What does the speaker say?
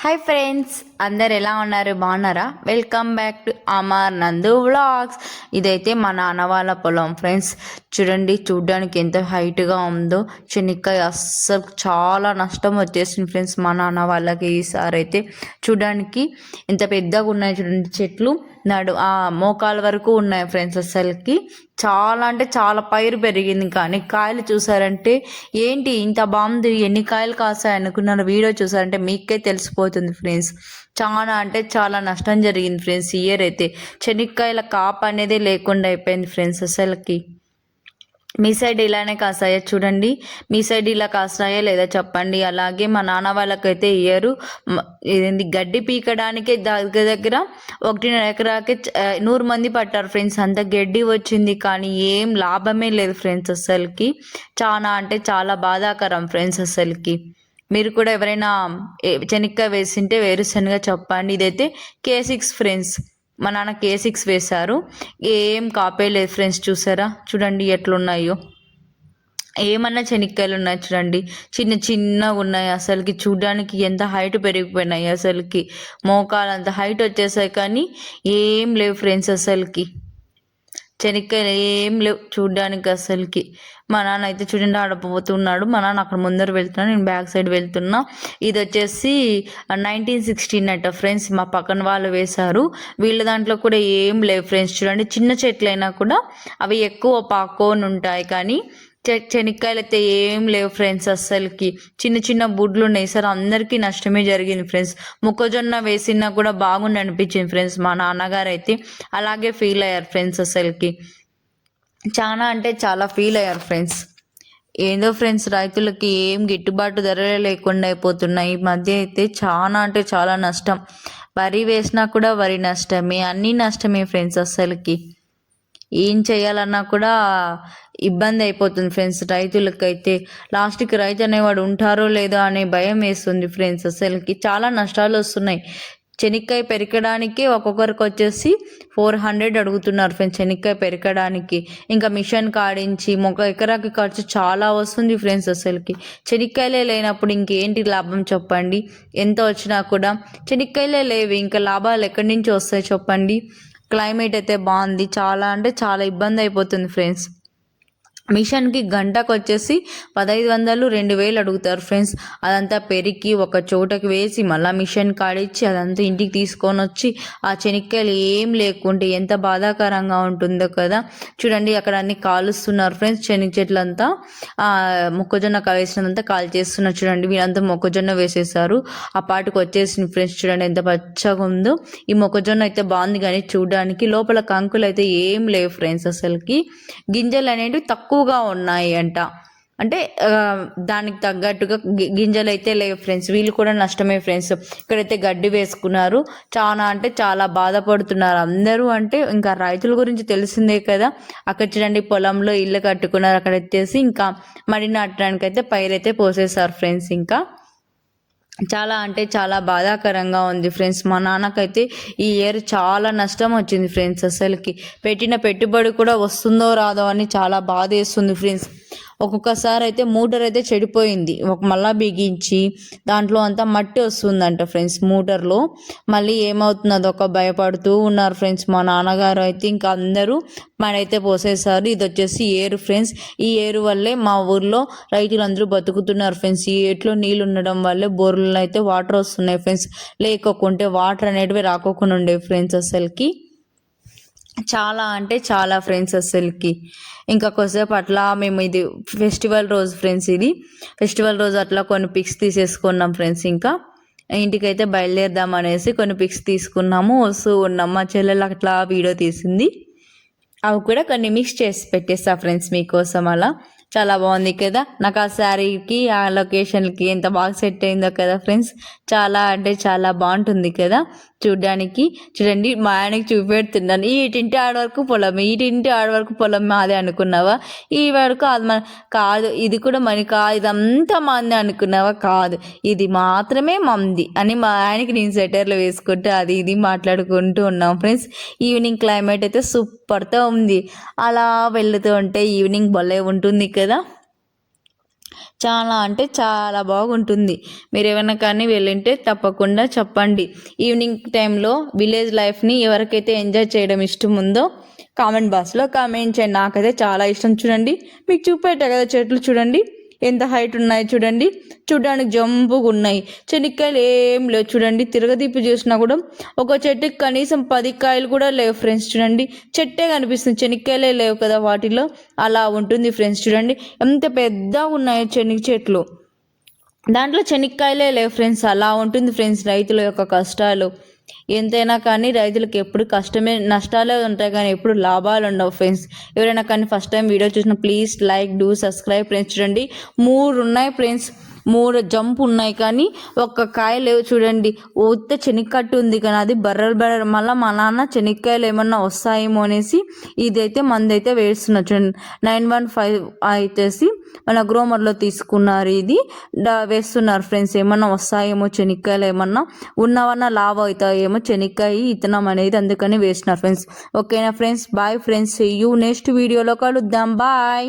Hi friends అందరు ఎలా ఉన్నారు? బాగున్నారా? వెల్కమ్ బ్యాక్ టు అమర్ నందు వ్లాగ్స్ ఇదైతే మా నాన్న వాళ్ళ పొలం ఫ్రెండ్స్ చూడండి చూడ్డానికి ఎంత హైట్గా ఉందో. చెనిక్కాయ అస్సలు చాలా నష్టం వచ్చేసింది ఫ్రెండ్స్ మా నాన్న వాళ్ళకి ఈసారి అయితే. చూడడానికి ఎంత పెద్దగా ఉన్నాయి చూడండి చెట్లు. నడు ఆ మోకాల వరకు ఉన్నాయి ఫ్రెండ్స్ అసలుకి చాలా అంటే చాలా పైరు పెరిగింది కానీ కాయలు చూసారంటే ఏంటి ఇంత బాగుంది ఎన్ని కాయలు కాసాయి అనుకున్నారు వీడియో చూసారంటే మీకే తెలిసిపోతుంది ఫ్రెండ్స్. చాలా అంటే చాలా నష్టం జరిగింది ఫ్రెండ్స్ ఇయర్ అయితే. చెనిక్కాయల కాపు అనేది లేకుండా అయిపోయింది ఫ్రెండ్స్ అసలుకి. మీ సైడ్ ఇలానే కాసాయా చూడండి. మీ సైడ్ ఇలా కాసాయా లేదా చెప్పండి. అలాగే మా నాన్న వాళ్ళకైతే ఇయ్యరు. ఇది గడ్డి పీకడానికే దగ్గర దగ్గర ఒకటిన్నర ఎకరాకి నూరు మంది పట్టారు ఫ్రెండ్స్. అంత గడ్డి వచ్చింది కానీ ఏం లాభమే లేదు ఫ్రెండ్స్ అసలుకి చాలా అంటే చాలా బాధాకరం ఫ్రెండ్స్ అసలుకి మీరు కూడా ఎవరైనా చెనిక్కాయ వేసింటే వేరుశనగ చెప్పండి. ఇదైతే కే సిక్స్ ఫ్రెండ్స్. మా నాన్న కే సిక్స్ వేశారు. ఏం కాపేయలేదు ఫ్రెండ్స్ చూసారా? చూడండి ఎట్లున్నాయో. ఏమన్నా చెనిక్కాయలు ఉన్నాయి చూడండి. చిన్న చిన్నగా ఉన్నాయి అసలుకి. చూడడానికి ఎంత హైట్ పెరిగిపోయినాయి అసలుకి. మోకాలు అంత హైట్ వచ్చేసాయి కానీ ఏం లేవు ఫ్రెండ్స్ అసలుకి. చెనిక్కాయలు ఏం లేవు చూడ్డానికి అసలుకి. మా నాన్న అయితే చూడండి ఆడపోతున్నాడు. మా నాన్న అక్కడ ముందర వెళ్తున్నాడు నేను బ్యాక్ సైడ్ వెళ్తున్నా. ఇది వచ్చేసి నైన్టీన్ సిక్స్టీన్ అట ఫ్రెండ్స్ మా పక్కన వాళ్ళు వేశారు. వీళ్ళ దాంట్లో కూడా ఏం లేవు ఫ్రెండ్స్ చూడండి. చిన్న చెట్లైనా కూడా అవి ఎక్కువ పాకోని ఉంటాయి కానీ చెనిక్కాయలు అయితే ఏం లేవు ఫ్రెండ్స్ అస్సలకి. చిన్న చిన్న బుడ్లు ఉన్నాయి సార్ అందరికీ నష్టమే జరిగింది ఫ్రెండ్స్. మొక్కజొన్న వేసినా కూడా బాగుండి అనిపించింది ఫ్రెండ్స్ మా నాన్నగారు అయితే అలాగే ఫీల్ అయ్యారు ఫ్రెండ్స్ అసలుకి చాలా అంటే చాలా ఫీల్ అయ్యారు ఫ్రెండ్స్. ఏందో ఫ్రెండ్స్ రైతులకి ఏం గిట్టుబాటు ధరలే లేకుండా అయిపోతున్నాయి. ఈ మధ్య అయితే చాలా అంటే చాలా నష్టం. వరి వేసినా కూడా వరి నష్టమే. అన్నీ నష్టమే ఫ్రెండ్స్ అస్సలకి. ఏం చేయాలన్నా కూడా ఇబ్బంది అయిపోతుంది ఫ్రెండ్స్. రైతులకైతే లాస్ట్కి రైతు అనేవాడు ఉంటారో లేదో అనే భయం వేస్తుంది ఫ్రెండ్స్ అసలుకి. చాలా నష్టాలు వస్తున్నాయి. చెనిక్కాయ పెరకడానికి ఒక్కొక్కరికి వచ్చేసి ఫోర్ హండ్రెడ్ అడుగుతున్నారు ఫ్రెండ్స్ చెనిక్కాయ పెరకడానికి. ఇంకా మిషన్ కాడించి ఒక ఎకరాకి ఖర్చు చాలా వస్తుంది ఫ్రెండ్స్ అసలుకి. చెనిక్కాయలే లేనప్పుడు ఇంకేంటి లాభం చెప్పండి? ఎంత వచ్చినా కూడా చెనిక్కాయలే లేవు. ఇంకా లాభాలు ఎక్కడి నుంచి వస్తాయి చెప్పండి? క్లైమేట్ అయితే బాగుంది. చాలా అంటే చాలా ఇబ్బంది అయిపోతుంది ఫ్రెండ్స్. మిషన్కి గంటకు వచ్చేసి పదహైదు వందలు రెండు వేలు అడుగుతారు ఫ్రెండ్స్. అదంతా పెరిగి ఒక చోటకి వేసి మళ్ళీ మిషన్ కాడిచ్చి అదంతా ఇంటికి తీసుకొని వచ్చి ఆ చెనిక్కాయలు ఏం లేకుంటే ఎంత బాధాకరంగా ఉంటుందో కదా. చూడండి అక్కడ అన్ని కాలుస్తున్నారు ఫ్రెండ్స్ శనగ చెట్లంతా. ఆ, మొక్కజొన్న వేసినంతా కాల్ చేస్తున్నారు చూడండి. వీళ్ళంతా మొక్కజొన్న వేసేసారు. ఆ పాటకు వచ్చేసింది ఫ్రెండ్స్ చూడండి ఎంత పచ్చగా ఉందో. ఈ మొక్కజొన్న అయితే బాగుంది కానీ చూడడానికి లోపల కంకులు అయితే ఏం లేవు ఫ్రెండ్స్ అసలుకి. గింజలు అనేవి తక్కువ తక్కువగా ఉన్నాయి అంట. అంటే దానికి తగ్గట్టుగా గింజలు అయితే లేవు ఫ్రెండ్స్. వీళ్ళు కూడా నష్టమే ఫ్రెండ్స్. ఇక్కడైతే గడ్డి వేసుకున్నారు. చాలా అంటే చాలా బాధపడుతున్నారు అందరూ. అంటే ఇంకా రైతుల గురించి తెలిసిందే కదా. అక్కడ చూడండి పొలంలో ఇల్లు కట్టుకున్నారు. అక్కడ ఎత్తేసి ఇంకా మడి నాటడానికి అయితే పైరైతే పోసేసారు ఫ్రెండ్స్ ఇంకా. చాలా అంటే చాలా బాధాకరంగా ఉంది ఫ్రెండ్స్. మా నాన్నకైతే ఈ ఇయర్ చాలా నష్టం వచ్చింది ఫ్రెండ్స్ అసలుకి. పెట్టిన పెట్టుబడి కూడా వస్తుందో రాదో అని చాలా బాధ వేస్తుంది ఫ్రెండ్స్. ఒక్కొక్కసారి అయితే మోటార్ అయితే చెడిపోయింది. ఒక మళ్ళా బిగించి దాంట్లో అంతా మట్టి వస్తుందంట ఫ్రెండ్స్ మోటార్లో. మళ్ళీ ఏమవుతుందో? ఒక భయపడుతూ ఉన్నారు ఫ్రెండ్స్. మా నాన్నగారు అయితే ఇంకా అందరూ మనైతే పోసేసారు ఇది వచ్చేసి ఏరు ఫ్రెండ్స్. ఈ ఏరు వల్లే మా ఊర్లో రైతులందరూ బతుకుతున్నారు ఫ్రెండ్స్. ఈ ఏట్లో నీళ్ళు ఉండడం వల్లే బోర్లలో అయితే వాటర్ వస్తున్నాయి ఫ్రెండ్స్. లేకోకుంటే వాటర్ అనేటివి రాకోకుండా ఉండే ఫ్రెండ్స్ అసలుకి. చాలా అంటే చాలా ఫ్రెండ్స్ అసలుకి ఇంకా కొద్దిసేపు అట్లా మేము ఇది ఫెస్టివల్ రోజు ఫ్రెండ్స్ ఇది. ఫెస్టివల్ రోజు అట్లా కొన్ని పిక్స్ తీసేసుకున్నాం ఫ్రెండ్స్ ఇంకా. ఇంటికైతే బయలుదేరదాం అనేసి కొన్ని పిక్స్ తీసుకున్నాము. వస్తూ ఉన్నాం. మా చెల్లెలు అట్లా వీడియో తీసింది. అవి కూడా కొన్ని మిక్స్ చేసి పెట్టేస్తా ఫ్రెండ్స్ మీకోసం అలా. చాలా బాగుంది కదా. నాకు ఆ శారీకి ఆ లొకేషన్కి ఎంత బాగా సెట్ అయిందో కదా ఫ్రెండ్స్. చాలా అంటే చాలా బాగుంటుంది కదా చూడడానికి. చూడండి మా ఆయనకి చూపెడుతున్నాను. ఈటింటి ఆడవరకు ఆడ వరకు పొలం ఈటింటి ఆడ వరకు పొలం మాదే అనుకున్నావా? ఈ వరకు అది మన కాదు ఇది కూడా మన కాదు ఇదంతా మంది అనుకున్నావా? కాదు ఇది మాత్రమే మంది అని మా ఆయనకి నేను స్వెటర్లు వేసుకుంటూ అది ఇది మాట్లాడుకుంటూ ఉన్నాం ఫ్రెండ్స్. ఈవినింగ్ క్లైమేట్ అయితే సూపర్తో ఉంది. అలా వెళ్తూ ఉంటే ఈవినింగ్ భలే ఉంటుంది కదా? చాలా అంటే చాలా బాగుంటుంది. మీరు ఏమైనా కానీ వెళ్ళింటే తప్పకుండా చెప్పండి. ఈవినింగ్ టైంలో విలేజ్ లైఫ్ని ఎవరికైతే ఎంజాయ్ చేయడం ఇష్టం ఉందో కామెంట్ బాక్స్లో కామెంట్ చేయండి. నాకైతే చాలా ఇష్టం. చూడండి మీకు చూపెట్టా కదా చెట్లు చూడండి. ఎంత హైట్ ఉన్నాయి చూడండి. చూడడానికి జంపుగా ఉన్నాయి. చెనిక్కాయలు ఏం లేవు చూడండి. తిరగదీపి చూసినా కూడా ఒక చెట్టుకి కనీసం పది కాయలు కూడా లేవు ఫ్రెండ్స్ చూడండి. చెట్టే కనిపిస్తుంది. చెనిక్కాయలే లేవు కదా వాటిలో. అలా ఉంటుంది ఫ్రెండ్స్ చూడండి. ఎంత పెద్దగా ఉన్నాయో చెనిక్ చెట్లు. దాంట్లో చెనిక్కాయలే లేవు ఫ్రెండ్స్ అలా ఉంటుంది ఫ్రెండ్స్ రైతుల యొక్క కష్టాలు. ఎంతైనా కానీ రైతులకు ఎప్పుడు కష్టమే నష్టాలే ఉంటాయి కానీ ఎప్పుడు లాభాలు ఉండవు ఫ్రెండ్స్. ఎవరైనా కానీ ఫస్ట్ టైం వీడియో చూసిన please like do subscribe friends. చూడండి మూడు ఉన్నాయి ఫ్రెండ్స్. మూడు జంప్ ఉన్నాయి కానీ ఒక్క కాయ లేవు చూడండి. ఉత్త చెనిక్కట్టు ఉంది కానీ అది బర్రెలు బర్రెలు. మళ్ళీ మా నాన్న చెనిక్కాయలు ఏమన్నా వస్తాయేమో అనేసి ఇదైతే మందైతే వేస్తున్నారు చూడండి. నైన్ వన్ ఫైవ్ అయితేసి మన గ్రోమర్లో తీసుకున్నారు ఇది. వేస్తున్నారు ఫ్రెండ్స్ ఏమన్నా వస్తాయేమో చెనిక్కాయలు ఏమన్నా? ఉన్నవన్నా లావ్ అవుతాయేమో చెనిక్కాయ ఇతనం అనేది అందుకని వేస్తున్నారు ఫ్రెండ్స్. ఓకేనా friends? Bye friends you next వీడియోలో కలుద్దాం. బాయ్.